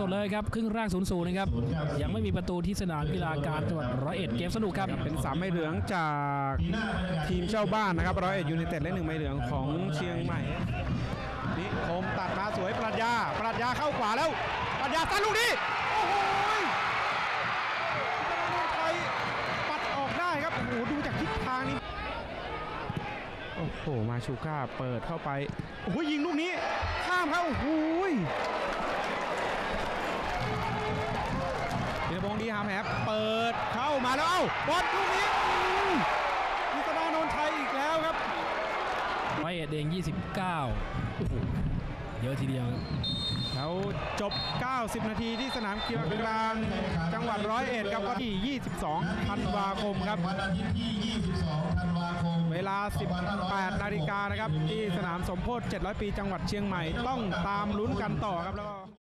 สดๆเลยครับครึ่งแรก0ูนย์นะครับยังไม่มีประตูที่สนามกีฬาการจังหวัดร้อยเอ็ดเกมสนุกครับเป็นสามใบเหลืองจากทีมเจ้าบ้านนะครับร้อยเอ็ดยูไนเต็ดและหนึ่งใบเหลืองของเชียงใหม่นิคมตัดมาสวยปรัชญาปรัชญาเข้าขวาแล้วปรัชญาสั้นลูกนี้โอ้โหไปปัดออกได้ครับโอ้โหดูจากทิศทางนี้โอ้โหมาชูก้าเปิดเข้าไปโอ้โหยิงลูกนี้ข้ามครับโอ้โห ธีรพงษ์ดีหามแหบเปิดเข้ามาแล้วเอ้าบอลลูกนี้อืมกิตนาโนนชัยอีกแล้วครับร้อยเอ็ดเอง 29 โอ้โห เยอะทีเดียวครับแล้วจบ 90 นาทีที่สนามกีฬากลางจังหวัดร้อยเอ็ดครับวันที่ 22 ธันวาคมครับวันอาทิตย์ที่22ธันวาคมเวลา 18 นาฬิกานะครับ ที่สนามสมโพธิ700 ปีจังหวัดเชียงใหม่ต้องตามลุ้นกันต่อครับแล้วก็